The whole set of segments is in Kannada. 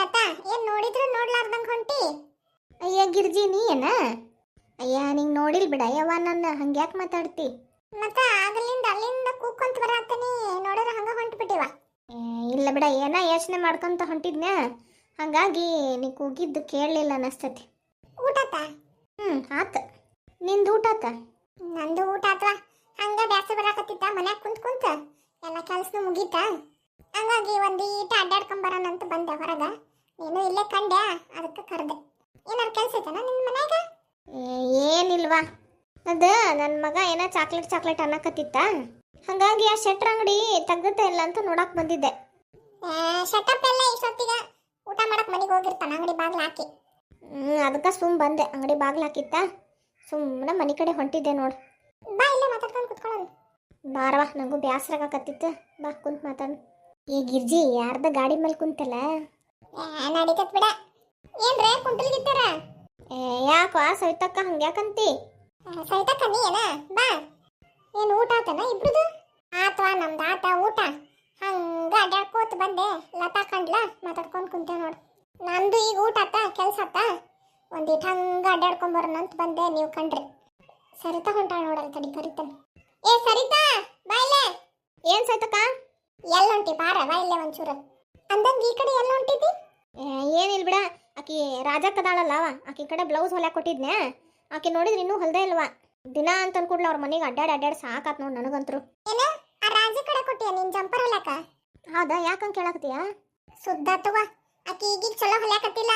ಲತಾ ಏನ್ ನೋಡಿದ್ರು ನೋಡ್ಲಾರ್ದಂಗ್ ಹೊಂಟಿ. ಅಯ್ಯ ಗಿರ್ಜಿ ನೀ ಏನ? ಅಯ್ಯ ನಿಂಗ್ ನೋಡಿಲ್ ಬಿಡ ಯವ ನನ್ನ ಹಂಗ್ಯಾಕ್ ಮಾತಾಡ್ತಿ? ಮತ್ತ ಆಗಲಿಂದ ಅಲ್ಲಿಂದ ಕೂಕೊಂತ ಬರತ್ತೀನಿ ನೋಡಿದ್ರ ಹಂಗ ಹೊಂಟ್ಬಿಟ್ಟಿವ. ಇಲ್ಲ ಬಿಡ ಏನ ಯೋಚನೆ ಮಾಡ್ಕೊಂತ ಹೊಂಟಿದ್ನ ಹಂಗಾಗಿ ನೀ ಕೂಗಿದ್ದು ಕೇಳಲಿಲ್ಲ ಅನಸ್ತತಿ. ಊಟತ ಹ್ಮ್ ಆತ. ನಿಂದು ಊಟಾತ ನಂದು ಊಟ ಆತ್ವ. ಹಂಗ ಬ್ಯಾಸರ ಬರಾಕತ್ತಿತ್ತ ಮನ್ಯಾಗ ಕುಂತ್ ಕುಂತ? ಎಲ್ಲ ಕೆಲ್ಸನು ಮುಗೀತ? ಹಂಗಾಗಿ ಒಂದೀಟ ಅಡ್ಡಾಡ್ಕೊಂಡ್ ಬರೋಣಂತ ಬಂದೆ ಹೊರಗ. ನೀನು ಇಲ್ಲೇ ಕಂಡೆ ಅದಕ್ಕೆ ಕರೆದೆ. ಏನಾರು ಕೆಲಸ ಐತನ ನಿನ್ನ ಮನ್ಯಾಗ? ಏನಿಲ್ವಾ. ಅದ ನನ್ನ ಮಗ ಏನೋ ಚಾಕ್ಲೇಟ್ ಚಾಕ್ಲೇಟ್ ಅನ್ನಕತ್ತಿತ್ತ. ಹಾಗಾಗಿ ಆ ಶೆಟ್ರ್ ಅಂಗಡಿ ತೆಗ್ದತೆ ಇಲ್ಲ ಅಂತ ನೋಡಕ್ ಬಂದಿದ್ದೆ. ಶಟಪ್ ಎಲ್ಲ ಇಷ್ಟೊತ್ತಿಗೆ ಊಟ ಮಾಡಕ್ ಮನೆಗೆ ಹೋಗಿರ್ತಾನ ಅಂಗಡಿ ಬಾಗ್ಲ ಹಾಕಿ. ಹ್ಞೂ ಅದಕ್ಕೆ ಸುಮ್ ಬಂದೆ. ಅಂಗಡಿ ಬಾಗ್ಲ ಹಾಕಿತ್ತ. ಸುಮ್ಮನೆ ಮನೆ ಕಡೆ ಹೊಂಟಿದ್ದೆ ನೋಡು. ಬಾ ಇಲ್ಲೇ ಮಾತಾಡ್ಕೊಂಡು ಕುತ್ಕೊಳ್ಳೋದು ಬಾರವಾ ನಂಗೂ ಬೇಸರಾಗಕತ್ತಿತ್ತು ಬಾ ಕುಂತ್ ಮಾತಾಡು. ಈ ಗಿರ್ಜಿ ಯಾರ್ದ ಗಾಡಿ ಮೇಲೆ ಕುಂತಲ್ಲ? ನಡೀತತ್ ಬಿಡ. ಏನ್ರೇ ಕುಂಟಲ್ಗಿತ್ತಾರ ಏ ಯಾಕೋ ಸವಿತಕ್ಕ ಹಂಗ್ಯಾಕಂತಿ ಸರಿತಕ್ಕ ನೀ ಏನ ಬಾ. ಏನು ಊಟ ಆತನ ಇಬ್ರದು? ಆತ್ವಾ ನಮ್ದು ಆತ ಊಟ. ಹಂಗ ಅಡ್ಯಾಡ್ಕೋತ ಬಂದೆ. ಲತಾ ಕಂಡ್ಲ ಮಾತಾಡ್ಕೊಂಡು ಕುಂತೆ ನೋಡು. ನಂದು ಈಗ ಊಟ ಆತ ಕೆಲ್ಸ ಆತ. ಒಂದಿಟ್ ಹಂಗ ಅಡ್ಡಾಡ್ಕೊಂಡ್ ಬರೋಣ ಅಂತ ಬಂದೆ ನೀವು ಕಂಡ್ರಿ. ಸರಿತಾ ಹೊಂಟಾಳ ನೋಡಲ್ ತಡಿ ಕರಿತಾನೆ. ಏ ಸರಿತಾ ಬಾಯ್ಲೆ ಏನ್ ಸವಿತಕ್ಕ? ಎಲ್ಲ ಹೊಂಟಿ ಬಾರ ಬಾಯ್ಲೆ ಒಂಚೂರು. ಅಂದಂಗ ಈ ಕಡೆ ಎಲ್ಲ ಹೊಂಟಿದ್ದಿ? ಏನಿಲ್ಲ ಏನಿಲ್ ಬಿಡ. ಆಕಿ ರಾಜಕ್ಕದಾಳಲ್ಲ ಅವ. ಆಕಿ ಕಡೆ ಬ್ಲೌಸ್ ಹೊಲ್ಯಾಕ ಕೊಟ್ಟಿದ್ನೆ ಆಕಿ ನೋಡಿದ್ರೆ ಇನ್ನೂ ಹೊಲ್ದೇ ಇಲ್ವಾ? ದಿನ ಅಂತ ಅನ್ಕೊಡ್ಲ ಅವ್ರ ಮನೆಗೆ ಅಡ್ಡಾಡ್ ಅಡ್ಡಾಡ್ ಸಾಕಾತ್ ನೋಡ್ ನನಗಂತ್ರು. ಏನ? ಆ ರಾಜ ಕಡೆ ಕೊಟ್ಟಿಯ ನಿನ್ ಜಂಪರ್ ಹೊಲ್ಯಾಕ? ಹೌದಾ ಯಾಕಂತ ಕೇಳಕತ್ತೀಯ? ಸುದ್ದ ತಗೋ. ಆಕಿ ಈಗೀಗ ಚಲೋ ಹೊಲ್ಯಾಕತ್ತಿಲ್ಲ.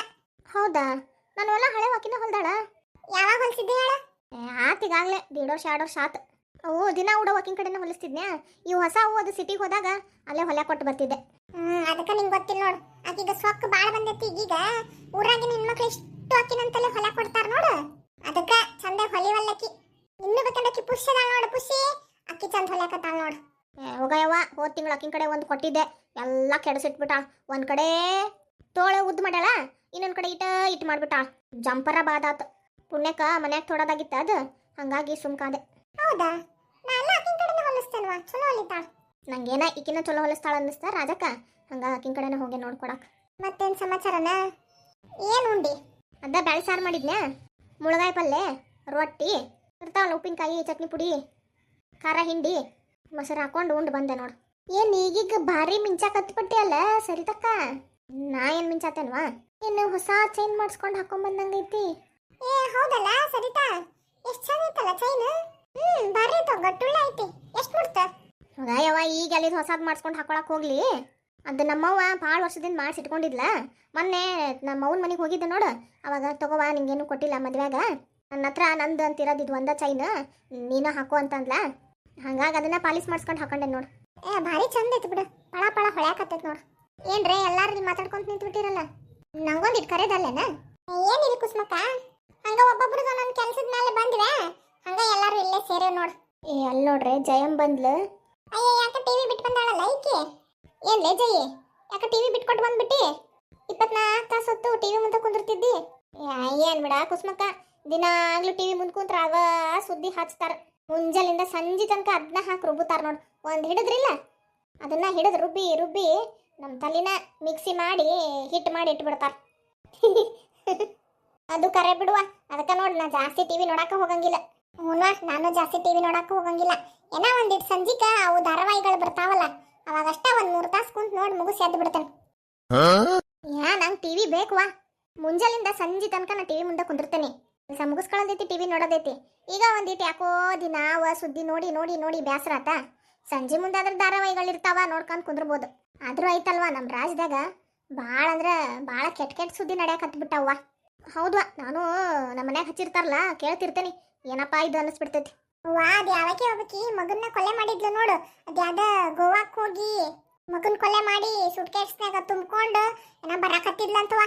ಹೌದಾ? ನಾನು ಹೊಲ ಹಳೆ ಆಕಿನ ಹೊಲ್ದಾಳ? ಯಾವಾಗ ಹೊಲ್ಸಿದ್ದೆ ಹೇಳ? ಆತ್ ಈಗಾಗ್ಲೇ. ದೀಡ್ ವರ್ಷ ಎರಡು ವರ್ಷ ಆತ್. ಅವು ದಿನ ಉಡೋ ಆಕಿನ ಕಡೆನೇ ಹೊಲಿಸ್ತಿದ್ನ್ಯಾ? ಇವು ಹೊಸ ಹೂ ಅದು ಸಿಟಿಗೆ ಹೋದಾಗ ಅಲ್ಲೇ ಹೊಲ ಕೊಟ್ಟು ಬರ್ತಿದ್ದೆ. ಅದಕ್ಕ ನಿಂಗ್ ಗೊತ್ತಿಲ್ಲ ನೋಡು. ಆಕೀಗ ಸೊಕ್ಕ ಬಾಳ ಬಂದೈತಿ. ಈಗೀಗ ಊರಾಗಿನ ಹೆಣ್ಮಕ್ಳು ಎಷ್ಟು ಆಕಿನಂತಲೇ ಹೊಲ ಕೊಡ್ತಾರ ನೋಡು. ಅದಕ್ಕ ಚಂದ ಹೊಲಿವಲ್ಲಕ್ಕಿ ಇನ್ನು ಬೇಕಂದಕ್ಕಿ ಪುಷ್ ಅದಾಳ ನೋಡು ಪುಷಿ ಅಕ್ಕಿ ಚಂದ ಹೊಲ್ಯಾಕತ್ತಾಳ ನೋಡು. ಏ, ಹೋಗಯ್ಯವ್ವ ಹೋದ ತಿಂಗಳು ಆಕಿನ ಕಡೆ ಒಂದು ಕೊಟ್ಟಿದ್ದೆ. ಎಲ್ಲ ಕೆಡಸಿಟ್ಬಿಟ್ಟಾಳ. ಒಂದ್ ಕಡೆ ತೋಳೆ ಉದ್ದು ಮಾಡ್ಯಾಳ ಇನ್ನೊಂದು ಕಡೆ ಇಟ ಇಟ್ ಮಾಡ್ಬಿಟ್ಟಾಳ. ಜಂಪರ ಬಾದಾತ್ ಪುಣ್ಯಕ್ಕ ಮನ್ಯಾಗ ತೊಡೋದಾಗಿತ್ತ ಅದು. ಹಂಗಾಗಿ ಸುಮ್ಕಾದೆ ಹೌದಾ? ನಾ ಎಲ್ಲ ಆಕಿನ ಕಡೆನೇ ಹೊಲಿಸ್ತೇನ್ವಾ? ಚಲೋ ಹೊಲಿತಾಳ. ನಂಗೇನ ಈಕಿನ ಚಲೋ ಹೊಲಿಸ್ತಾಳ ಅನ್ನಿಸ್ತಾ ರಾಜಕ್ಕ? ಹಂಗ ಆಕಿನ ಕಡೆನೇ ಹೋಗಿ ನೋಡ್ಕೊಡಕ್ ಮತ್ತೇನು ಸಮಾಚಾರನ? ಏನು ಉಂಡಿ? ಅದ ಬ್ಯಾಳಿ ಸಾರು ಮಾಡಿದ್ನ್ಯಾ? ಮುಳಗಾಯಿ ಪಲ್ಯ ರೊಟ್ಟಿ ಇರ್ತಾವಲ್ಲ ಉಪ್ಪಿನಕಾಯಿ ಚಟ್ನಿ ಪುಡಿ ಖಾರ ಹಿಂಡಿ ಮೊಸರು ಹಾಕೊಂಡು ಉಂಡು ಬಂದೆ ನೋಡು. ಏನ್ ಈಗೀಗ ಭಾರಿ ಮಿಂಚಾಕತ್ಬಿಟ್ಟಿ ಅಲ್ಲ ಸರಿತಕ್ಕ? ನಾ ಏನ್ ಮಿಂಚಾತೇನ್ವಾ? ಇನ್ನು ಹೊಸ ಚೈನ್ ಮಾಡಿಸ್ಕೊಂಡು ಹಾಕೊಂಡ್ ಬಂದಂಗೈತಿ ಏ ಹೌದಲ್ಲ ಸರಿತಾ? ಎಷ್ಟು ಚಂದ ಐತಲ್ಲ ಚೈನ್ ಹ್ಮ್ ಬರ್ರಿ ತಗೋ ಗಟ್ಟುಳ್ಳ ಐತಿ. ಎಷ್ಟ್ ಮುಡ್ತ ಯವ್ವ ಈಗ ಅಲ್ಲಿದ್ ಹೊಸದು ಮಾಡಿಸ್ಕೊಂಡು ಹಾಕೊಳಕ್ಕೆ ಹೋಗ್ಲಿ. ಅದು ನಮ್ಮವ್ವ ಭಾಳ ವರ್ಷದಿಂದ ಮಾಡಿಸಿಟ್ಕೊಂಡಿದ್ಲ ಮೊನ್ನೆ ನಮ್ಮ ಅವ್ನ ಮನೆಗೆ ಹೋಗಿದ್ದೆ ನೋಡು. ಅವಾಗ ತಗೋವ ನಿಂಗೇನು ಕೊಟ್ಟಿಲ್ಲ ಮದ್ವೆಗ ನನ್ನ ಹತ್ರ ನಂದು ಅಂತಿರೋದು ಇದು ಒಂದ ಚೈನ್. ನೀನ ಹಾಕೋ ಅಂತಂದ್ಲ ಹಂಗಾಗಿ ಅದನ್ನ ಪಾಲಿಸ್ ಮಾಡಿಸ್ಕೊಂಡು ಹಾಕೊಂಡೆ ನೋಡು. ಏ ಭಾರಿ ಚಂದ ಐತಿ ಬಿಡು. ಪಳ ಪಳ ಹೊಳ್ಯಾಕತ್ತೈತಿ ನೋಡು. ಏನ್ರೇ ಎಲ್ಲಾರು ಇಲ್ಲಿ ಮಾತಾಡ್ಕೊಂತ ನಿಂತು ಬಿಟ್ಟಿರಲ್ಲ ನಂಗೊಂದು ಇಟ್ ಕರೆದಲ್ಲೇನ? ಏನಿಲ್ಲ ಕುಸ್ಮಕ್ಕ? ಹಂಗ ಒಬ್ಬೊಬ್ರದ್ದು ನನ್ನ ಕೆಲ್ಸದ ಮೇಲೆ ಬಂದ್ವೆ. ಹಂಗ ಎಲ್ಲಾರು ಇಲ್ಲೇ ಸೇರೇವ್ ನೋಡು. ಏ ಅಲ್ಲಿ ನೋಡ್ರಿ ಜಯಂ ಬಂದ್ಲು. ಅಯ್ಯ ಯಾಕೆ ಟಿವಿ ಬಿಟ್ಟು ಬಂದಾಳಲ್ಲ ಈಕೆ? ಏನ್ಲೇ ಲೇಜಯ್ಯ ಯಾಕೆ ಟಿವಿ ಬಿಟ್ಕೊಟ್ಟು ಬಂದ್ಬಿಟ್ಟಿ? ಇಪ್ಪತ್ನಾಲ್ಕು ತಾಸು ಹೊತ್ತು ಟಿವಿ ಮುಂದೆ ಕುಂದಿರ್ತಿದ್ದಿ. ಏನ್ ಬಿಡ, ಕುಸ್ಮಕ್ಕ. ದಿನಾಗ್ಲೂ ಟಿವಿ ಮುಂದೆ ಕುಂತ್ರ ಅವ ಸುದ್ದಿ ಹಚ್ತಾರ. ಮುಂಜಾಲಿಂದ ಸಂಜೆ ತನಕ ಅದನ್ನ ಹಾಕಿ ರುಬ್ಬುತ್ತಾರ ನೋಡು. ಒಂದ್ ಹಿಡಿದ್ರಿಲ್ಲ? ಅದನ್ನ ಹಿಡಿದು ರುಬ್ಬಿ ರುಬ್ಬಿ ನಮ್ಮ ತಲಿನ ಮಿಕ್ಸಿ ಮಾಡಿ ಹಿಟ್ ಮಾಡಿ ಇಟ್ಬಿಡ್ತಾರ. ಅದು ಕರೆ ಬಿಡುವ. ಅದಕ್ಕೆ ನೋಡಿ, ನಾ ಜಾಸ್ತಿ ಟಿವಿ ನೋಡಕ್ಕೆ ಹೋಗಂಗಿಲ್ಲ. ಹ್ಞೂ ನಾನು ಜಾಸ್ತಿ ಟಿವಿ ನೋಡಕ್ಕೆ ಹೋಗಂಗಿಲ್ಲ. ಏನೋ ಒಂದಿಟ್ಟು ಸಂಜಿಕ ಅವು ಧಾರಾವಾಹಿಗಳು ಬರ್ತಾವಲ್ಲ ಅವಾಗಷ್ಟ ಒಂದ್ ಮೂರು ತಾಸು ಕುಂತ್ ನೋಡಿ ಮುಗಿಸಿ ಎದ್ದು ಬಿಡ್ತೇನೆ. ಯಾ, ನಂಗೆ ಟಿವಿ ಬೇಕವಾ? ಮುಂಜಾಲಿಂದ ಸಂಜೆ ತನಕ ನಾ ಟಿವಿ ಮುಂದೆ ಕುಂದಿರ್ತೇನೆ. ಕೆಲಸ ಮುಗಿಸ್ಕೊಳ್ಳೋದೈತಿ, ಟಿವಿ ನೋಡೋದೈತಿ. ಈಗ ಒಂದಿಟ್ಟು ಯಾಕೋ ದಿನ ಅವ ಸುದ್ದಿ ನೋಡಿ ನೋಡಿ ನೋಡಿ ಬೇಸರ ಆತ. ಸಂಜೆ ಮುಂದೆ ಅದ್ರ ಧಾರಾವಾಹಿಗಳಿರ್ತಾವ ನೋಡ್ಕೊಂಡು ಕುಂದಿರ್ಬೋದು. ಆದ್ರೂ ಐತಲ್ವಾ ನಮ್ಮ ರಾಜ್ಯದಾಗ? ಭಾಳ ಅಂದ್ರೆ ಭಾಳ ಕೆಟ್ಟ ಕೆಟ್ಟ ಸುದ್ದಿ ನಡೆಯಕತ್ಬಿಟ್ಟವ್ವ ಹೌದ್ವಾ, ನಾನು ನಮ್ಮ ಮನ್ಯಾಗ ಹಚ್ಚಿರ್ತಾರಲ್ಲ, ಕೇಳ್ತಿರ್ತೇನೆ. ಏನಪ್ಪಾ ಇದು ಅನ್ನಿಸ್ಬಿಡ್ತೈತಿ. ವಾ, ಅದ್ ಯಾವಕ್ಕೆ ಹೋಗ್ಬೇಕಿ ಮಗನ್ನ ಕೊಲೆ ಮಾಡಿದ್ಲು ನೋಡು. ಅದ್ಯಾದ ಗೋವಾಕ್ ಹೋಗಿ ಮಗನ್ ಕೊಲೆ ಮಾಡಿ ಸುಟ್ಕೇಸ್ನಾಗ ತುಂಬಿಕೊಂಡು ಏನೋ ಬರಾಕತ್ತಿದ್ಲಂತವ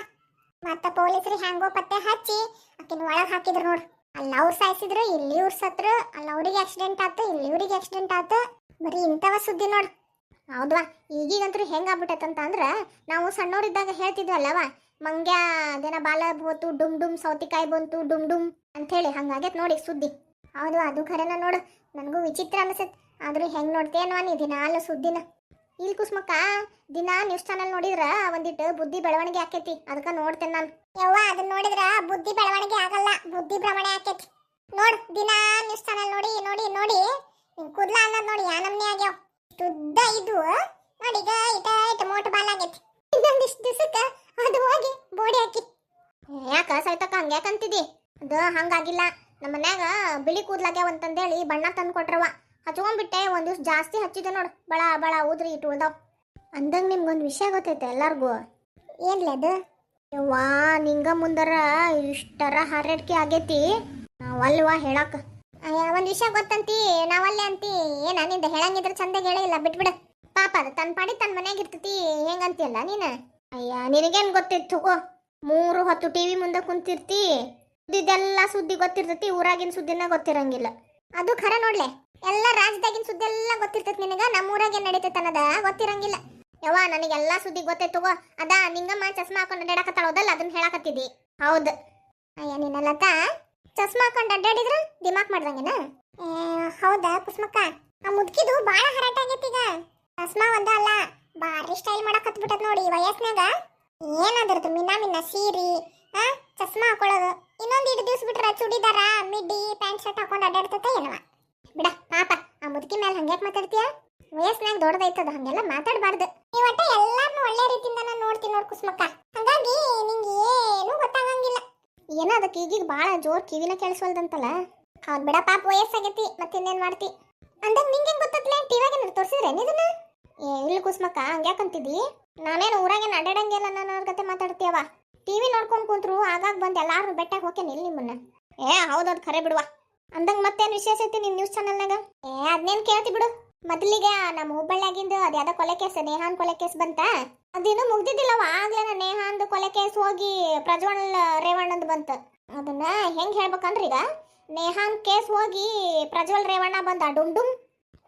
ಮತ್ತ ಪೊಲೀಸರು ಹ್ಯಾಂಗೋ ಪತ್ತೆ ಹಚ್ಚಿ ಆಕಿನ ಒಳಗ್ ಹಾಕಿದ್ರು ನೋಡು. ಅಲ್ಲಿ ಅವ್ರು ಸಾಯಿಸಿದ್ರು, ಇಲ್ಲಿ ಇವ್ರು ಸತ್ರು, ಅಲ್ಲಿ ಅವ್ರಿಗೆ ಆಕ್ಸಿಡೆಂಟ್ ಆತು, ಇಲ್ಲಿ ಇವ್ರಿಗೆ ಆಕ್ಸಿಡೆಂಟ್ ಆತು. ಬರೀ ಇಂಥವ ಸುದ್ದಿ ನೋಡು. ಹೌದ್ವಾ? ಈಗೀಗಂತೂ ಹೆಂಗಾಗ್ಬಿಟ್ಟೈತಂತ ಅಂದ್ರೆ ನಾವು ಸಣ್ಣವರಿದ್ದಾಗ ಹೇಳ್ತಿದ್ವಲ್ಲವ ಮಂಗ್ಯ ಅದೇನ ಬಾಲ ಬೋತು ಡುಮ್ ಡುಮ್ ಸೌತಿಕಾಯಿ ಬಂತು, ಡುಮ್ ಡುಮ್ ಅಂತ ಹೇಳಿ ಹಂಗಾಗೈತ್ ನೋಡಿ ಸುದ್ದಿ. ಹೌದು, ಅದು ಖರೇನ ನೋಡು. ನನಗೂ ವಿಚಿತ್ರ ಅನಿಸುತ್ತೆ ಆದರೂ ಹೆಂಗೆ ನೋಡ್ತೇನೋ ನೀ ದಿನಾಲು ಸುದ್ದಿನ. ಇಲ್ಲಿ ಕುಸ್ಮಕ್ಕ, ದಿನ ನ್ಯೂಸ್ ಚಾನಲ್ ನೋಡಿದ್ರ ಒಂದಿಟ್ಟು ಬುದ್ಧಿ ಬೆಳವಣಿಗೆ ಆಕೈತಿ. ಅದಕ್ಕೆ ನೋಡ್ತೇನೆ ನಾನು. ಯವ್ವ ಅದನ್ನ ನೋಡಿದ್ರ ಬುದ್ಧಿ ಬೆಳವಣಿಗೆ ಆಗಲ್ಲ. ಬುದ್ಧಿ ಭ್ರಮಣೆ ಆಕೈತಿ. ನೋಡು, ದಿನ ನ್ಯೂಸ್ ಚಾನಲ್ ನೋಡಿ ನೋಡಿ ನೋಡಿ. ಕೂದ್ಲ ಅನ್ನೋದ್ ನೋಡಿ, ಯಾ ನಮ್ನೆ ಆಗ್ಯಾವ. ಉದ್ದ ಇದು. ನೋಡಿ, ಈಗ ಇಟ ಇಟ ಮೋಟ್ ಬಾಲ್ ಆಗೈತಿ. ಇನ್ನೊಂದಿಷ್ಟು ದಿವಸಕ್ಕೆ ಅದು ಹೋಗಿ ಬೋಡಿ ಹಾಕಿ. ಯಾಕ ಹಂಗ್ಯಾಕ ಹಂಗ್ಯಾಕಂತಿದಿ ಅದು ಹಂಗಾಗಿಲ್ಲ. ನಮ್ಮ ಮನ್ಯಾಗ ಬಿಳಿ ಕೂದ್ಲಾಗ್ಯಾವ ಅಂತಂದೇಳಿ ಬಣ್ಣ ತಂದು ಕೊಟ್ರವ. ಹಚ್ಕೊಂಡ್ಬಿಟ್ಟೆ ಒಂದ್ ದಿವ್ಸ ಜಾಸ್ತಿ ಹಚ್ಚಿದೆ ನೋಡು. ಬಳ ಬಳ ಊದ್ರಿ ಇಟ್ಟು ಉಳ್ದಾವ್. ಅಂದಂಗ ನಿಮ್ಗೊಂದು ವಿಷಯ ಗೊತ್ತೈತೆ ಎಲ್ಲಾರ್ಗೂ? ಏನ್ಲೆ ಅದು? ಯವ್ವಾ, ನಿಂಗ ಮುಂದರ ಇಷ್ಟರ ಹಾರಡ್ಕೆ ಆಗೈತಿ. ನಾವಲ್ವಾ ಹೇಳಾಕ? ಒಂದ್ ವಿಷಯ ಗೊತ್ತಂತಿ, ನಾವಲ್ಲೇ ಅಂತಿ. ಏನ ನಿಂದ ಹೇಳಂಗಿದ್ರ ಚಂದಾಗ ಹೇಳಿಲ್ಲ ಬಿಟ್ಬಿಡ. ಪಾಪ ಅದು ತನ್ನ ಪಾಡಿ ತನ್ನ ಮನ್ಯಾಗ ಇರ್ತೈತಿ, ಹೆಂಗಂತಿಯಲ್ಲ ನೀನು? ಅಯ್ಯ, ನಿನಗೇನು ಗೊತ್ತಿತ್ತು? ಮೂರು ಹೊತ್ತು ಟಿವಿ ಮುಂದೆ ಕುಂತಿರ್ತಿ. ಸುದ್ದಿದೆಲ್ಲ ಸುದ್ದಿ ಗೊತ್ತಿರ್ತೈತಿ, ಊರಾಗಿನ ಸುದ್ದಿನ ಗೊತ್ತಿರಂಗಿಲ್ಲ. ಅದು ಖರ ನೋಡ್ಲೆ, ಎಲ್ಲ ರಾಜ್ಯದಾಗಿನ ಸುದ್ದಿ ಎಲ್ಲ ಗೊತ್ತಿರ್ತೈತಿ ನಿನಗ, ನಮ್ಮೂರಾಗ ಏನ್ ನಡೀತೈತೆ ಅನ್ನೋದ ಗೊತ್ತಿರಂಗಿಲ್ಲ. ಯವ್ವ, ನನಗೆಲ್ಲ ಸುದ್ದಿ ಗೊತ್ತೈತ್ ತಗೋ, ಅದ, ನಿಂಗಮ್ಮ ಚಸ್ಮಾ ಹಾಕೊಂಡು ಅಡ್ಡಾಡಕತ್ತಾಳೋದಲ್ಲ ಅದನ್ನ ಹೇಳಕತ್ತಿದ್ದಿ. ಹೌದು. ಅಯ್ಯ ನಿನ್ನಲ್ಲತ್ತ ಚಸ್ಮಾ ಹಾಕೊಂಡು ಅಡ್ಡಾಡಿದ್ರ ದಿಮಾಕ್ ಮಾಡ್ದಂಗೆನ? ಹೌದಾ ಕುಸ್ಮಕ್ಕ ಆ ಮುದ್ಕಿದು ಬಾಳ ಹರಟ ಆಗೈತಿ ಈಗ. ಚಸ್ಮಾ ಒಂದ ಅಲ್ಲ, ಬಾರಿ ಸ್ಟೈಲ್ ಮಾಡಕತ್ ಬಿಟ್ಟದ್ ನೋಡಿ ಈ ಏನಾದ್ರದ್ದು ಮಿನಾ ಮಿನ್ನ ಸೀರಿ ಚಸ್ಮಾ ಹಾಕೊಳ್ಳೋದು. ಇನ್ನೊಂದು ಇಟ್ಟು ದಿವ್ಸ ಬಿಟ್ರೆ ಚೂಡಿದಾರ? ಮಿಡ್ಡಿ, ಪ್ಯಾಂಟ್, ಶರ್ಟ್ ಹಾಕೊಂಡು ಅಡ್ಡಾಡ್ತೈತೆ ಏನವ? ಬಿಡ, ಪಾಪ, ಆ ಮುದುಕಿ ಮೇಲೆ ಹಂಗ್ಯಾಕೆ ಮಾತಾಡ್ತೀಯ? ವಯಸ್ಸಿನಾಗ ದೊಡ್ಡದೈತದ ಹಂಗೆಲ್ಲ ಮಾತಾಡಬಾರ್ದು. ನೀ ಒಟ್ಟ ಎಲ್ಲಾರ್ನು ಒಳ್ಳೆ ರೀತಿಯಿಂದ ನಾನು ನೋಡ್ತೀನಿ ನೋಡ್ ಕುಸ್ಮಕ್ಕ. ಹಂಗಾಗಿ ನಿಂಗೆ ಏನು ಗೊತ್ತಾಗಂಗಿಲ್ಲ. ಏನೋ ಅದಕ್ಕೆ ಈಗೀಗ ಭಾಳ ಜೋರ್ ಕಿವಿನ ಕೇಳಿಸ್ವಲ್ದಂತಲ್ಲ? ಹೌದ್ ಬಿಡ, ಪಾಪ ವಯಸ್ಸಾಗೈತಿ, ಮತ್ತಿನ್ನೇನ್ ಮಾಡ್ತಿ? ಅಂದಂಗ ನಿಂಗೆ ಗೊತ್ತತ್ಲೆ ಟಿವಾಗ ಏನಾರು ತೋರಿಸಿದ್ರೆ ಇದನ್ನ? ಏ, ಇಲ್ಲಿ ಕುಸ್ಮಕ್ಕ, ಹಂಗ್ಯಾಕಂತಿದ್ದಿ? ನಾನೇನು ಊರಾಗೇನು ಅಡ್ಡಾಡಂಗಿಲ್ಲ, ನಾನು ಅವ್ರ ಕತೆ ಮಾತಾಡ್ತೀಯವ ಟಿವಿ ನೋಡ್ಕೊಂಡು ಕುಂತ್ರು, ಆಗಾಗ ಬಂದು ಎಲ್ಲಾರು ಬೆಟ್ಟಕ್ಕೆ ಹೋಗ್ಯಾನ ಇಲ್ಲಿ ನಿಮ್ಮನ್ನ. ಏ, ಹೌದೌದು, ಖರೆ ಬಿಡುವ. ಅಂದಂಗೆ ಮತ್ತೇನು ವಿಶೇಷ ಐತಿ ನಿಮ್ಮ ನ್ಯೂಸ್ ಚಾನಲ್ನಾಗ ಏ, ಅದ್ನೇನ್ ಕೇಳ್ತಿ ಬಿಡು. ಮೊದಲಿಗೆ ನಮ್ಮ ಹುಬ್ಬಳ್ಳಿಯಾಗಿಂದ ಯಾವುದೋ ಕೊಲೆ ಕೇಸ್, ನೇಹಾನ್ ಕೊಲೆ ಕೇಸ್ ಬಂತ? ಅದಿನ್ನೂ ಮುಗ್ದಿದ್ದಿಲ್ಲವ, ಆಗ್ಲೇ ನೇಹಾಂದು ಕೊಲೆ ಕೇಸ್ ಹೋಗಿ ಪ್ರಜ್ವಲ್ ರೇವಣ್ಣಂದು ಬಂತ. ಅದನ್ನ ಹೆಂಗ್ ಹೇಳ್ಬೇಕಂದ್ರೆ ಈಗ, ನೇಹಾನ್ ಕೇಸ್ ಹೋಗಿ ಪ್ರಜ್ವಲ್ ರೇವಣ್ಣ ಬಂದ, ಡುಮ್ ಡುಮ್.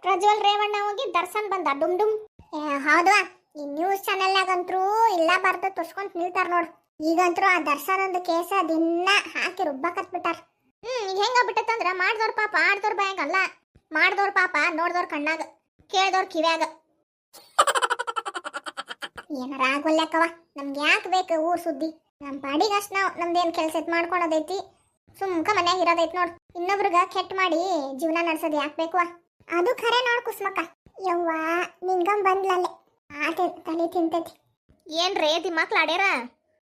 ಪ್ರಜ್ವಲ್ ರೇವಣ್ಣ ಹೋಗಿ ದರ್ಶನ್ ಬಂದ, ಡುಮ್ ಡುಮ್. ಏ, ಹೌದವಾ? ಈ ನ್ಯೂಸ್ ಚಾನೆಲ್ನಾಗಂತ್ರು ಇಲ್ಲ ಬರ್ದು ತೋರ್ಸ್ಕೊಂತ ನಿಲ್ತಾರ ನೋಡು. ಈಗಂತ್ರು ಆ ದರ್ಶನ ಒಂದು ಕೇಸ ದಿನ ಹಾಕಿ ರುಬ್ಬಾಕತ್ಬಿಟ್ಟಾರ ಹ್ಮ್, ಈಗ ಹೆಂಗ ಬಿಟ್ಟೈತಂದ್ರ ಮಾಡ್ದವ್ರ ಪಾಪ ಆಡ್ದವ್ರ ಅಲ್ಲ ಮಾಡ್ದವ್ರ ಪಾಪ ನೋಡ್ದವ್ರ ಕಣ್ಣಾಗ ಕೇಳ್ದವ್ರ ಕಿವ್ಯಾಗ. ಏನಾರ ಆಗೋಲ್ಯಾಕವ ನಮ್ಗೆ ಯಾಕೆ ಬೇಕು ಊರ್ ಸುದ್ದಿ? ನಮ್ಮ ಪಾಡಿಗೆ ಅಷ್ಟು ನಾವು ನಮ್ದೇನ್ ಕೆಲಸ ಎತ್ ಮಾಡ್ಕೊಳೋದೈತಿ? ಸುಮ್ಕ ಮನ್ಯಾಗ ಇರೋದೈತಿ ನೋಡ್. ಇನ್ನೊಬ್ರಿಗ ಕೆಟ್ಟ ಮಾಡಿ ಜೀವನ ನಡ್ಸೋದು ಯಾಕೆ ಬೇಕು ಅದು ಖರೆ ನೋಡ್ ಕುಸ್ಮಕ್ಕ. ಯವ್ವಾ ನಿಂಗಮ್ ಬಂದ್ಲಲ್ಲೇ ಆಟ ತಲೆ ತಿಂತೈತಿ. ಏನ್ರೇ ದಿಮಾಕ್ಲ ಆಡ್ಯಾರ?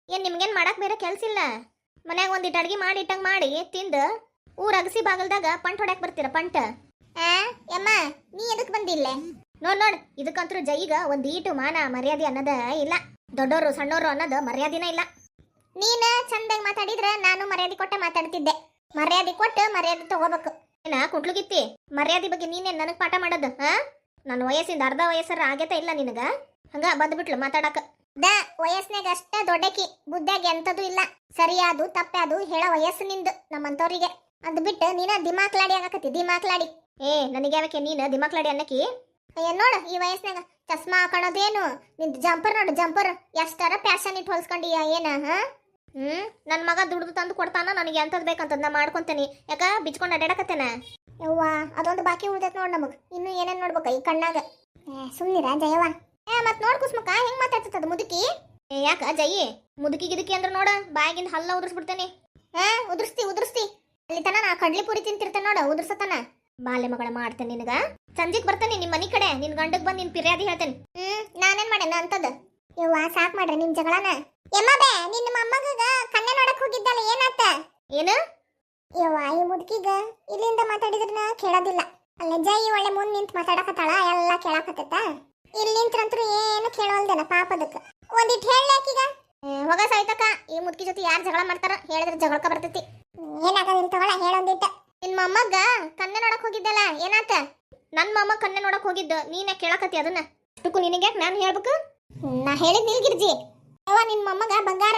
ಏನ್ ನಿಮ್ಗೇನು ಮಾಡಕ್ಕೆ ಬೇರೆ ಕೆಲಸ ಇಲ್ಲ? ಮನ್ಯಾಗ ಒಂದಿಟ್ಟು ಅಡ್ಗೆ ಮಾಡಿ ಇಟ್ಟಂಗೆ ಮಾಡಿ ತಿಂದು ಊರ ಅಗಸಿ ಬಾಗಲ್ದಾಗ ಪಂಟ್ ಹೊಡ್ಯಾಕ್ ಬರ್ತೀರ ಪಂಟ? ಯಮ್ಮ, ನೀ ಎದಕ್ಕೆ ಬಂದಿಲ್ಲ? ನೋಡ್ ನೋಡ್ ಇದಕ್ಕಂತೂ ಜೈಗ ಒಂದ್ ಈಟು ಮಾನ ಮರ್ಯಾದೆ ಅನ್ನೋದ ಇಲ್ಲ. ದೊಡ್ಡೋರು ಸಣ್ಣೋರು ಅನ್ನೋದು ಮರ್ಯಾದಿನ ಇಲ್ಲ. ನೀನ ಚಂದಾಗಿ ಮಾತಾಡಿದ್ರೆ ನಾನು ಮರ್ಯಾದೆ ಕೊಟ್ಟೆ ಮಾತಾಡ್ತಿದ್ದೆ. ಮರ್ಯಾದೆ ಕೊಟ್ಟು ಮರ್ಯಾದೆ ತಗೋಬೇಕು. ಏನ, ಕುಟ್ಲುಗಿತ್ತಿ? ಮರ್ಯಾದೆ ಬಗ್ಗೆ ನೀನೇ ನನಗೆ ಪಾಠ ಮಾಡೋದು ಹಾ ನನ್ನ ವಯಸ್ಸಿಂದ ಅರ್ಧ ವಯಸ್ಸರ ಆಗೇತ ಇಲ್ಲ ನಿನಗ? ಹಂಗ ಬಂದ್ಬಿಟ್ಲು ಮಾತಾಡಕ. ದ ವಯಸ್ಸಿನಾಗ ಅಷ್ಟೇ ದೊಡ್ಡಕಿ ಬುದ್ಧಾಗ ಎಂಥದ್ದು ಇಲ್ಲ. ಸರಿಯಾದು ತಪ್ಪಾದು ಹೇಳೋ ವಯಸ್ಸು ನಿಂದು, ನಮ್ಮಂಥವ್ರಿಗೆ. ಅದು ಬಿಟ್ಟು ನೀನ ದಿಮಾಕ್ಲಾಡಿ ಆಗಕತ್ತಿ ದಿಮಾಕ್ಲಾಡಿ ಏ, ನನಗೆ ಯಾವಕ್ಕೆ ನೀನು ದಿಮಾಕ್ಲಾಡಿ ಅನ್ನಕಿ? ಅಯ್ಯ, ನೋಡು ಈ ವಯಸ್ಸಿನಾಗ. ಚಸ್ಮಾ ಹಾಕೊಳ್ಳೋದೇನು ನಿಂದು ಜಂಪರ್ ನೋಡು, ಜಂಪರ್. ಎಷ್ಟರ ಪ್ಯಾಶನ್ ಇಟ್ಟು ಹೊಲ್ಸ್ಕೊಂಡಿಯ ಏನ, ಹಾ? ಹ್ಮ್? ನನ್ನ ಮಗ ದುಡ್ದು ತಂದು ಕೊಡ್ತಾನ, ನನಗೆ ಎಂಥದ್ದು ಬೇಕಂತದ್ ನಾ ಮಾಡ್ಕೊಂತೇನಿ. ಯಾಕ? ಬಿಚ್ಕೊಂಡು ಅಡ್ಡಾಡಕತ್ತೇನ ಯವ್ವಾ, ಅದೊಂದು ಬಾಕಿ ಉಳ್ದೈತ್ ನೋಡು ನಮಗೆ. ಇನ್ನು ಏನೇನು ನೋಡ್ಬೇಕ ಈ ಕಣ್ಣಾಗ? ಸುಮ್ನಿರ ಜಯವ ಏ ಮತ್ ನೋಡ್ ಕುಸ್ಮಕ್ಕ, ಹೆಂಗ್ ಮಾತಾಡ್ತದ ಮುದುಕಿ? ಏ, ಯಾಕ ಜಯಿ ಮುದುಕಿ ಗಿದುಕಿ ಅಂದ್ರ ನೋಡ, ಬಾಯಾಗಿಂದ ಹಲ್ಲ ಉದುರ್ಸ್ಬಿಡ್ತೇನೆ. ಹಾ, ಉದುರ್ಸ್ತಿ ಉದುರ್ಸ್ತಿ. ಅಲ್ಲಿ ತನ ನಾ ಕಡ್ಲಿ ಪುರಿ ತಿಂತಿರ್ತೇನೆ ನೋಡ, ಉದುರ್ಸತನ. ಬಾಲ್ಯ ಮಗಳ ಮಾಡ್ತೇನೆ ನಿನಗ. ಸಂಜಿಕ್ ಬರ್ತೇನೆ ನಿಮ್ಮ ಮನಿ ಕಡೆ, ನಿನ್ ಗಂಡಗ್ ಬಂದ್ ನಿನ್ ಪಿರ್ಯಾದಿ ಹೇಳ್ತೇನೆ. ಹ್ಮ್, ನಾನೇನ್ ಮಾಡೇನ ಅಂತದ ಯವ್ವ, ಸಾಕ್ ಮಾಡ್ರಿ ನಿಮ್ ಜಗಳನ. ಎಮ್ಮಬೆ ನಿನ್ನ ಮೊಮ್ಮಗ ಕನ್ನೆ ನೋಡಕ್ ಹೋಗಿದ್ದಲ್ಲ, ಏನಾತ? ಏನು? ಯವ್ವ, ಈ ಮುದುಕಿಗ ಇಲ್ಲಿಂದ ಮಾತಾಡಿದ್ರನ ಕೇಳೋದಿಲ್ಲ. ಅಲ್ಲ ಜೈ ಒಳ್ಳೆ ಮುಂದ್ ನಿಂತ್ ಮಾತಾಡಕತ್ತಾಳ, ಎಲ್ಲ ಕೇಳಾಕತ್ತೈತ. ಇಲ್ಲಿ ನಿಂತ್ರಂತ್ರು ಏನು ಕೇಳೋಲ್ದೇನ ಅದಕ್ಕೆ. ಒಂದಿಟ್ ಹೇಳಾಕೀಗ ಆಕಿಗ. ಹೋಗ ಸಾಯ್ತಕ್ಕ. ಈ ಮುದುಕಿ ಜೊತೆ ಯಾರು ಜಗಳ ಮಾಡ್ತಾರ? ಹೇಳಿದ್ರೆ ಜಗಳಕ ಬರ್ತೈತಿ. ಏನಾಗದಿಲ್ಲ ತಗೊಳ ಹೇಳೊಂದಿಟ್ಟ ನಿನ್ ಮೊಮ್ಮಗ ಕನ್ನೆ ನೋಡಕ್ ಹೋಗಿದ್ದಲ್ಲ ಏನಾತ? ನನ್ ಮೊಮ್ಮ ಕನ್ನೆ ನೋಡಕ್ ಹೋಗಿದ್ದು ನೀನ ಕೇಳಕತ್ತಿ ಅದನ್ನ. ಅಷ್ಟಕ್ಕೂ ನಿನಗ್ಯಾಕ್ ನಾನು ಹೇಳ್ಬೇಕು? ನಾ ಹೇಳಿದ್ ನಿಲ್ಗಿರ್ಜಿ ಅವ ನಿನ್ ಮೊಮ್ಮಗ ಬಂಗಾರ.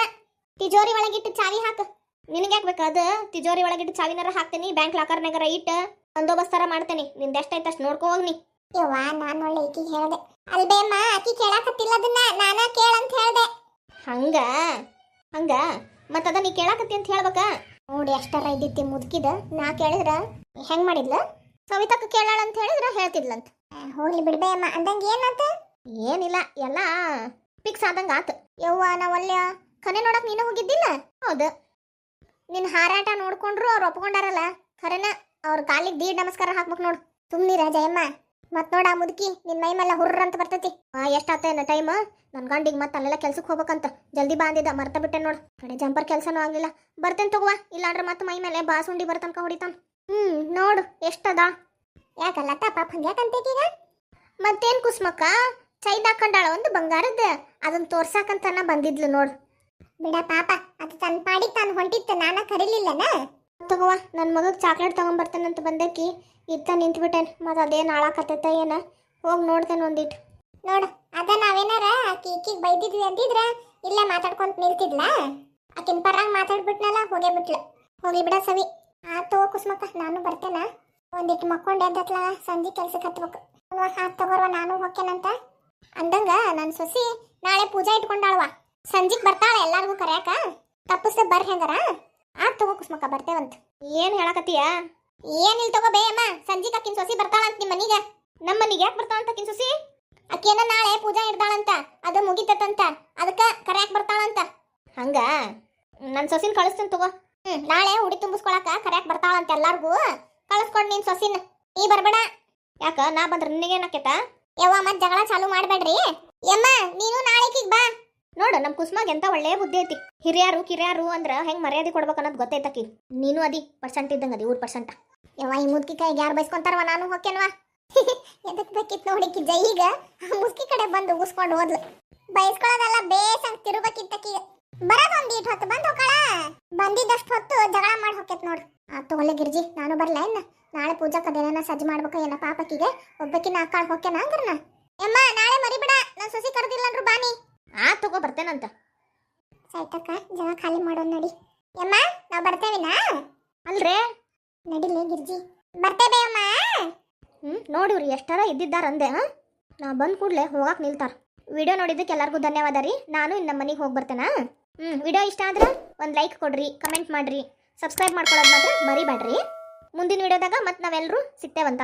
ತಿಜೋರಿ ಒಳಗಿಟ್ಟು ಚಾವಿ ಹಾಕು. ನಿನಗ್ಯಾಕ್ ಬೇಕು ಅದು? ತಿಜೋರಿ ಒಳಗಿಟ್ಟು ಚಾವಿನಾರ ಹಾಕ್ತೀನಿ ಬ್ಯಾಂಕ್ ಲಾಕರ್ನಾಗರ ಇಟ್ಟು ಬಂದೋಬಸ್ತಾರ ಮಾಡ್ತೇನೆ. ನಿಂದ ಎಷ್ಟೈತೆ ಅಷ್ಟು ನೋಡ್ಕೊ ಹೋಗ್ನಿ ಯವ್ವ ನಾನು ಒಳ್ಳೆ ಈಕಿಗೆ ಹೇಳ್ದೆ. ಅಲ್ಬೇಮ್ಮ ಆಕಿ ಕೇಳಾಕತ್ತಿಲ್ಲ ಅದನ್ನ ನಾನ ಕೇಳಂತ ಹೇಳ್ದೆ. ಹಂಗ? ಹಂಗ? ಮತ್ತದ ನೀ ಕೇಳಾಕತ್ತಿ ಅಂತ ಹೇಳ್ಬೇಕ? ನೋಡಿ ಅಷ್ಟರ ಇದ್ದಿತ್ತಿ ಮುದುಕಿದ ನಾ ಕೇಳಿದ್ರ? ಹೆಂಗ್ ಮಾಡಿದ್ಲ? ಸವಿತಕ್ಕ ಕೇಳಾಳ ಅಂತ ಹೇಳಿದ್ರ ಹೇಳ್ತಿದ್ಲಂತ. ಹೋಗ್ಲಿ ಬಿಡ್ಬೇ ಅಮ್ಮ ಅಂದಂಗ ಏನಂತ? ಏನಿಲ್ಲ ಎಲ್ಲ ಫಿಕ್ಸ್ ಆದಂಗ ಆತು. ಯವ್ವ ನಾ ಒಲ್ಯ ಕನೆ ನೋಡಕ್ ನೀನು ಹೋಗಿದ್ದಿಲ್ಲ? ಹೌದು. ನಿನ್ನ ಹಾರಾಟ ನೋಡ್ಕೊಂಡ್ರು ಅವ್ರು ಒಪ್ಕೊಂಡಾರಲ್ಲ? ಖರೇನ ಅವ್ರ ಕಾಲಿಗೆ ದೀಡ್ ನಮಸ್ಕಾರ ಹಾಕ್ಬೇಕು ನೋಡು. ಸುಮ್ಮನಿರ ಜಯಮ್ಮ. ಮತ್ ನೋಡ ಮುದುಕಿ, ನಿನ್ ಮೈ ಮೇಲೆ ಹುರ್ರ ಅಂತ ಬರ್ತೈತಿ. ಆ, ಎಷ್ಟಾತೇನ ಟೈಮ್ ನನ್ ಗಂಡಿಗೆ ಮತ್ತೆ ಅಲ್ಲೆಲ್ಲ ಕೆಲ್ಸಕ್ಕೆ ಹೋಗ್ಬೇಕಂತ. ಜಲ್ದಿ ಬಾಂದಿದ್ದ ಮರ್ತ ಬಿಟ್ಟೆ ನೋಡು. ಕಡೆ ಜಂಪರ್ ಕೆಲ್ಸನೂ ಆಗ್ಲಿಲ್ಲ. ಬರ್ತೇನೆ ತಗೋವಾ, ಇಲ್ಲಾಂದ್ರೆ ಮತ್ತೆ ಮೈ ಮೇಲೆ ಬಾಸುಂಡಿ ಬರ್ತನ್ಕ ಹೊಡಿತಾನ. ಹ್ಮ್, ನೋಡು, ಎಷ್ಟದ? ಯಾಕಲ್ಲ ಪಾಪ ಹಂಗ್ಯಾಕಂತೇಕೀಗ ಮತ್ತೇನ್ ಕುಸ್ಮಕ್ಕ? ಚೈದ ಹಾಕೊಂಡಾಳ ಒಂದು ಬಂಗಾರದ. ಅದನ್ನ ತೋರ್ಸಾಕಂತನ ಬಂದಿದ್ಲು ನೋಡು. ಬಿಡ ಪಾಪ, ಅದು ತನ್ನ ಪಾಡಿಗೆ ತಾನು ಹೊಂಟಿತ್ತು ನಾನ ಕರೀಲಿಲ್ಲನ? ತಗೋವಾ ನನ್ನ ಮಗಗ್ ಚಾಕ್ಲೇಟ್ ತಗೊಂಬರ್ತೇನಂತ ಬಂದಕ್ಕಿ ಇತ್ತ ನಿಂತ್ಬಿಟ್ಟೇನೆ ಮತ್ತು ಅದೇನು ಹಾಳಾಕತ್ತೈತ ಏನ? ಹೋಗಿ ನೋಡ್ತೇನೆ ಒಂದಿಟ್ಟು ನೋಡು, ಅದ ನಾವೇನಾರ ಆಕಿ ಈಕಿಗೆ ಬೈದಿದ್ವಿ ಅಂತಿದ್ರೆ ಇಲ್ಲೇ ಮಾತಾಡ್ಕೊಂತ ನಿಲ್ತಿದ್ಲ? ಆಕಿನ ಪರಾಗ ಮಾತಾಡ್ಬಿಟ್ನಲ್ಲ, ಹೋಗೇ ಬಿಟ್ಲು. ಹೋಗಿ ಬಿಡ ಸವಿ. ಆತು ಕುಸ್ಮಕ್ಕ, ನಾನು ಬರ್ತೇನ? ಒಂದಿಟ್ಟು ಮಕ್ಕೊಂಡೆ ಎದ್ದತ್ಲ ಸಂಜೆ ಕೆಲ್ಸಕ್ಕೆ ಹತ್ಬೇಕು. ಹಾತ್ ತಗೋರ್ವ, ನಾನು ಹೋಗ್ತೇನಂತ. ಅಂದಂಗ ನನ್ನ ಸೊಸಿ ನಾಳೆ ಪೂಜಾ ಇಟ್ಕೊಂಡಾಳ್ವ. ಸಂಜೆಗೆ ಬರ್ತಾಳ, ಎಲ್ಲಾರ್ಗೂ ಕರ್ಯಾಕ? ತಪ್ಪಿಸ್ದೆ ಬರ್ರಿ ಹೆಂಗಾರ? ಆತ್ ತಗೋ ಕುಸ್ಮಕ್ಕ, ಬರ್ತೇವಂತ. ಏನು ಹೇಳಕತ್ತೀಯ? ಇಲ್ಲ ತಗೋ ಬೇಯಮ್ಮ ಸಂಜಿಗ್ ಅಕ್ಕಿನ ಸೊಸಿ ಬರ್ತಾಳಂತ ನಿಮ್ಮ ಮನೆಗೆ. ನಮ್ಮ ಮನೆಗೆ ಯಾಕೆ ಬರ್ತಾವಂತ ಕಿನ್ಸುಸಿ ಅಕ್ಕೇನ ನಾಳೆ ಪೂಜಾ ಇಡ್ತಾಳಂತ ಅದು ಮುಗಿತತಂತ, ಅದಕ್ಕ ಕರ್ಯಾಕ್ ಬರ್ತಾಳಂತ. ಹಂಗ? ನನ್ನ ಸೊಸಿನ ಕಳಿಸ್ತೀನಿ ತಗೋ. ಹ್ಮ್, ನಾಳೆ ಉಡಿ ತುಂಬಿಸ್ಕೊಳಕ ಕರ್ಯಾಕ್ ಬರ್ತಾಳಂತ ಎಲ್ಲಾರ್ಗೂ. ಕಳಿಸ್ಕೊಂಡ್ ನಿನ್ ಸೊಸಿನ. ನೀ ಬರ್ಬೇಡ. ಯಾಕ, ನಾ ಬಂದ್ರೆ ನಿನಗೇನಾಕೇತ ಯವ್ವ ಮತ್ತೆ ಜಗಳ ಚಾಲು ಮಾಡಬೇಡ್ರಿ. ಯಮ್ಮ, ನೀನು ನಾಳೆಕಿಗ್ ಬಾ. ನೋಡು ನಮ್ಮ ಕುಸ್ಮಾಗ ಎಂತ ಒಳ್ಳೆ ಬುದ್ಧಿ ಐತಿ. ಹಿರಿಯಾರು, ಕಿರಿಯಾರು ಅಂದ್ರ ಹೆಂಗ್ ಮರ್ಯಾದೆ ಕೊಡ್ಬೇಕು ಅನ್ನೋದು ಗೊತ್ತೈತಕಿ. ನೀನು ಅದಿ, ಪರ್ಸೆಂಟ್ ಇದ್ದಂಗ ಅದಿ, ಊರ್ ಪರ್ಸೆಂಟ್. ಯವ್ವ, ಈ ಮುದ್ಕಿ ಕೈಗೆ ಯಾರು ಬೈಸ್ಕೊಂತಾರವ ನಾನು ಹೊಕ್ಕೇನ್ವಾ ಎದಕ್ ಬೇಕಿತ್ತು ನೋಡಿಕಿ ಜೈಗ. ಮುಸ್ಕಿ ಕಡೆ ಬಂದು ಉಗಿಸ್ಕೊಂಡು ಹೋದ್ಲು. ಬೈಸ್ಕೊಳ್ಳೋದಲ್ಲ ಬೇಸಂಗ್ ಬರೋದ್ ಒಂದ್ ಈಟ್ ಹೊತ್ತು, ಬಂದು ಹೋಗಳ ಬಂದಿದ್ದಷ್ಟು ಹೊತ್ತು ಜಗಳ ಮಾಡಿ ಹೊಕ್ಕೇತ್ ನೋಡು. ಆ, ತಗೊಳ್ಳೆ ಗಿರ್ಜಿ, ನಾನು ಬರ್ಲ ಇನ್ನ? ನಾಳೆ ಪೂಜಾಕ್ ಕದೇನ ಸಜ್ಜ ಮಾಡ್ಬೇಕ ಏನ ಪಾಪಕ್ಕಿಗೆ ಒಬ್ಬಕಿನ ಅಕ್ಕಾಳ್ ಹೊಕ್ಕೇನ ಅಂದ್ರನ? ಯಮ್ಮ, ನಾಳೆ ಮರಿಬೇಡ. ನನ್ ಸಸಿ ಕರೆದಿಲ್ಲ ಅಂದ್ರು ಬಾನಿ ಆ ತಗೋ ಬರ್ತೇನಂತ. ಸಾಯ್ತಕ್ಕ ಜಾಗ ಖಾಲಿ ಮಾಡೋಣ ನಡಿ. ಯಮ್ಮ ನಾವು ಬರ್ತೇವಿನಾ ಅಲ್ರೇ? ನಡಿಲೇ ಗಿರ್ಜಿ. ಬರ್ತೇವೆ ಅಮ್ಮ ಹ್ಞೂ ನೋಡಿವ್ರಿ ಎಷ್ಟರ ಇದ್ದಿದ್ದಾರ ಅಂದೆ ಹಾ? ನಾ ಬಂದ್ ಕೂಡಲೇ ಹೋಗಕ್ಕೆ ನಿಲ್ತಾರ. ವಿಡಿಯೋ ನೋಡಿದ್ದಕ್ಕೆ ಎಲ್ಲರಿಗೂ ಧನ್ಯವಾದ ರೀ. ನಾನು ಇನ್ನು ನಮ್ಮ ಮನೆಗೆ ಹೋಗಿ ಬರ್ತೇನಾ? ಹ್ಞೂ ವಿಡಿಯೋ ಇಷ್ಟ ಆದ್ರೆ ಒಂದು ಲೈಕ್ ಕೊಡ್ರಿ ಕಮೆಂಟ್ ಮಾಡ್ರಿ. ಸಬ್ಸ್ಕ್ರೈಬ್ ಮಾಡ್ಕೊಳ್ಳೋದು ಮಾತ್ರ ಮರಿಬೇಡ್ರಿ ಮುಂದಿನ ವಿಡಿಯೋದಾಗ ಮತ್ತೆ ನಾವೆಲ್ಲರೂ ಸಿಗ್ತೇವಂತ